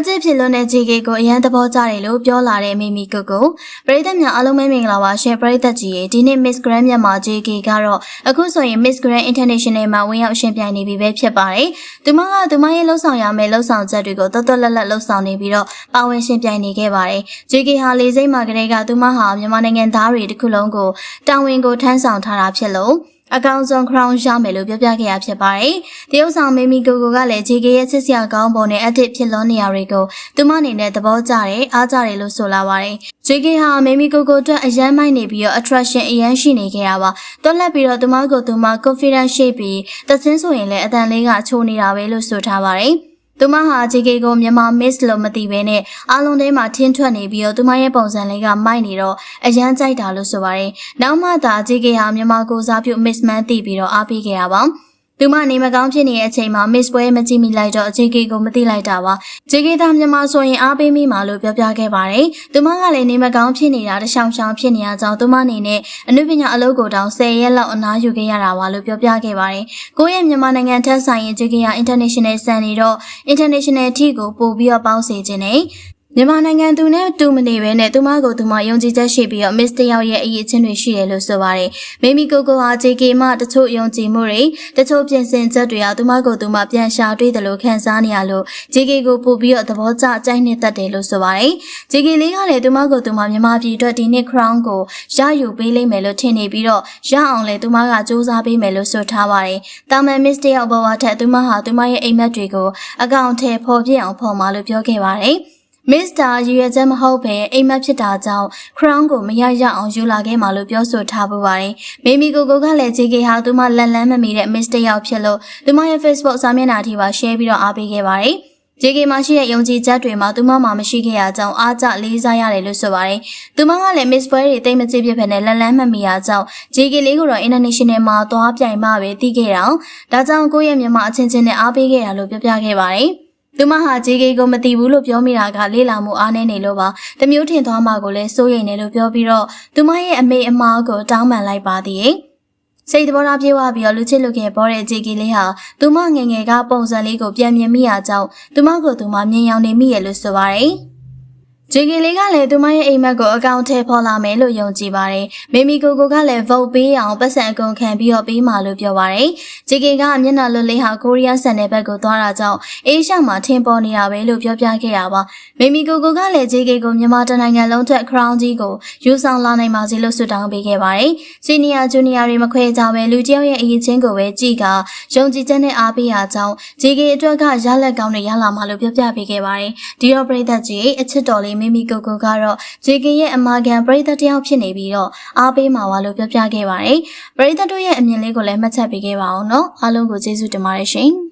အကျစ်ဖြစ်လွန်းတဲ့ JK ကိုအရန်သဘောကျတယ်လို့ပြောလာတဲ့မိမိကိုကိုပရိသတ်များအားလုံးပဲမင်္ဂလာပါရှင်ပရိသတ်ကြီးရေဒီနေ့ Miss Grand မြန်မာ JK ကတော့အခုဆိုရင် Miss Grand International မှာဝင်ရောက်ရှင်ပြိုင်နေပြီပဲဖြစ်ပါတယ်။သူမကသူမရဲ့လှုပ်ဆောင်ရမယ့်လှုပ်ဆောင်ချက်တွေကိုတော်တော်လက်လက်လှုပ်ဆောင်နေပြီးတော့ပါဝင်ရှင်ပြိုင်နေခဲ့ပါတယ်။ JK ဟာလေစိတ်မှာကလေးကသူမဟာမြန်မာနိုင်ငံသားတွေတစ်ခုလုံးကိုတာဝန်ကိုထမ်းဆောင်ထားတာဖြစ်လို့ အကောင်ဆုံး crown ရမယ်လို့ပြောပြခဲ့ရဖြစ်ပါတယ်။တရုတ်ဆောင်မေမီကိုကိုကလည်း JK ရဲ့ချစ်စရာကောင်းပုံနဲ့ edit ဖြစ်လွန်နေရတွေကိုသူမအနေနဲ့သဘောကျတယ်အားကျတယ်လို့ဆိုလာပါတယ်။ JK ဟာမေမီကိုကိုအတွက်အရန်မိုက်နေပြီးတော့ attraction အရန်ရှိနေခဲ့ရပါ။တွက်လက်ပြီးတော့သူမကိုသူမ confidence ရှိပြီးတသင်းဆိုရင်လည်းအတန်လေးကချိုးနေတာပဲလို့ဆိုထားပါတယ်။ သူမဟာ JK ကိုမြန်မာ miss လို့မသိဘဲနဲ့အားလုံးထဲမှာထင်းထွက်နေပြီးတော့သူမရဲ့ပုံစံလေးကမိုက်နေတော့အရန်ကြိုက်တာလို့ဆိုပါတယ်။နောက်မှသာ JK ဟာမြန်မာကိုစားပြု miss man သိပြီးတော့အားပေးခဲ့တာပါ။ သူမနေမကောင်းဖြစ်နေတဲ့အချိန်မှာ Miss ပွဲမကြည့်မိလိုက်တော့ JK ကိုမသိလိုက်တာပါ။ JK သားမြန်မာဆိုရင်အားပေးမိမှာလို့ပြောပြခဲ့ပါတယ်။သူမကလည်းနေမကောင်းဖြစ်နေတာတရှောင်ရှောင်ဖြစ်နေရကြောင်းသူမအနေနဲ့အနုပညာအလုပ်ကိုတောင်10ရက်လောက်အနားယူခဲ့ရတာပါလို့ပြောပြခဲ့ပါတယ်။ကိုယ့်ရဲ့မြန်မာနိုင်ငံထက်ဆိုင်ရင် JK က international စံနေတော့ international အထိကိုပို့ပြီးတော့ပေါင်းစေခြင်းနဲ့ မြန်မာနိုင်ငံသူနဲ့တူမနေပဲနဲ့သူမကိုသူမယုံကြည်ချက်ရှိပြီးတော့ Miss တယောက်ရဲ့အရေးချင်းတွေရှိတယ်လို့ဆိုပါတယ်။မိမိကိုကိုဟာ JK မှတချို့ယုံကြည်မှုတွေတချို့ပြင်ဆင်ချက်တွေဟာသူမကိုသူမပြန်ရှာတွေ့တယ်လို့ခံစားနေရလို့ JK ကိုပို့ပြီးတော့သဘောကျကြိုက်နေတတ်တယ်လို့ဆိုပါတယ်။ JK လေးကလည်းသူမကိုသူမမြန်မာပြည်အတွက်ဒီနှစ် crown ကိုရယူပေးလိမ့်မယ်လို့ထင်နေပြီးတော့ရအောင်လဲသူမကစူးစမ်းပေးမယ်လို့ဆိုထားပါတယ်။တာမန် Miss တယောက်ဘဝထက်သူမဟာသူမရဲ့အိမ်မက်တွေကိုအကောင့်ထဲပေါ်ပြအောင်ဖော်မှာလို့ပြောခဲ့ပါတယ်။ မစ္စတာရည်ရွယ်ချက်မဟုတ်ဘဲအိမ်မက်ဖြစ်တာကြောင့် crown ကိုမရရအောင်ယူလာခဲ့မှလို့ပြောဆိုထားပူပါတယ်။မိမိကိုကိုကလည်း JK ဟာသူမလက်လန်းမမီတဲ့ miss တစ်ယောက်ဖြစ်လို့သူမရဲ့ Facebook စာမျက်နှာထိပါ share ပြီးတော့အားပေးခဲ့ပါတယ်။ JK မှာရှိတဲ့ယုံကြည်ချက်တွေမှာသူမမှာမရှိခဲ့ရကြောင်းအားကြလေးစားရတယ်လို့ဆိုပါတယ်။သူမကလည်း Miss ပွဲတွေတိတ်မကြည့်ဖြစ်ဖက်နဲ့လက်လန်းမမီရကြောင်း JK လေးကိုတော့ international မှာသွားပြိုင်မှပဲသိခဲ့တာ။ဒါကြောင့်ကိုယ့်ရဲ့မြန်မာအချင်းချင်းနဲ့အားပေးခဲ့တာလို့ပြောပြခဲ့ပါတယ်။ သူမဟာ JK ကိုမသိဘူးလို့ပြောမိတာကလေးလာမှုအားနည်းနေလို့ပါတမျိုးထင်သွားမှကိုလည်းစိုးရိမ်နေလို့ပြောပြီးတော့သူမရဲ့အမေအမားကိုတောင်းပန်လိုက်ပါသေးတယ်စိတ်တဘောထားပြေဝပြီးတော့လူချစ်လူခင်ပေါ်တဲ့ JK လေးဟာသူမငယ်ငယ်ကပုံစံလေးကိုပြန်မြင်မိရကြောင်းသူမကိုသူမမြင်ရောက်နေမိရလို့ဆိုပါတယ်။ JK လေးကလည်းသူမရဲ့အိမ်မက်ကိုအကောင့်ထဲပေါ်လာမယ်လို့ယုံကြည်ပါတယ်။မိမိကိုကိုကလည်း vote ပေးအောင်ပတ်စံအကုန်ခံပြီးတော့ပေးမှလို့ပြောပါတယ်။ JK ကမျက်နှာလွတ်လေးဟာကိုရီးယားဆန်တဲ့ဘက်ကိုသွားတာကြောင့်အေးရှာမှာထင်ပေါ်နေတာပဲလို့ပြောပြခဲ့တာပါ။မိမိကိုကိုကလည်း JK ကိုမြန်မာတနိုင်ငံလုံးထက် crown ကြီးကိုယူဆောင်လာနိုင်ပါစေလို့ဆုတောင်းပေးခဲ့ပါတယ်။ senior junior တွေမခွဲကြပဲလူတယောက်ရဲ့အရေးချင်းကိုပဲကြည်ကယုံကြည်ချက်နဲ့အားပေးရကြောင်း JK အတွက်ကရလက်ကောင်းတွေရလာမှလို့ပြောပြပေးခဲ့ပါတယ်။ဒီတော့ပြည်သက်ကြီးအချစ်တော်လေးမိမိကိုကိုကတော့ JK ရဲ့အမာခံပရိသတ်တယောက်ဖြစ်နေပြီးတော့အားပေးမှာပါလို့ပြောပြခဲ့ပါတယ်။ပရိသတ်တို့ရဲ့အမြင်လေးကိုလည်းမှတ်ချက်ပေးခဲ့ပါအောင်နော်။အားလုံးကိုကျေးဇူးတင်ပါတယ်ရှင်။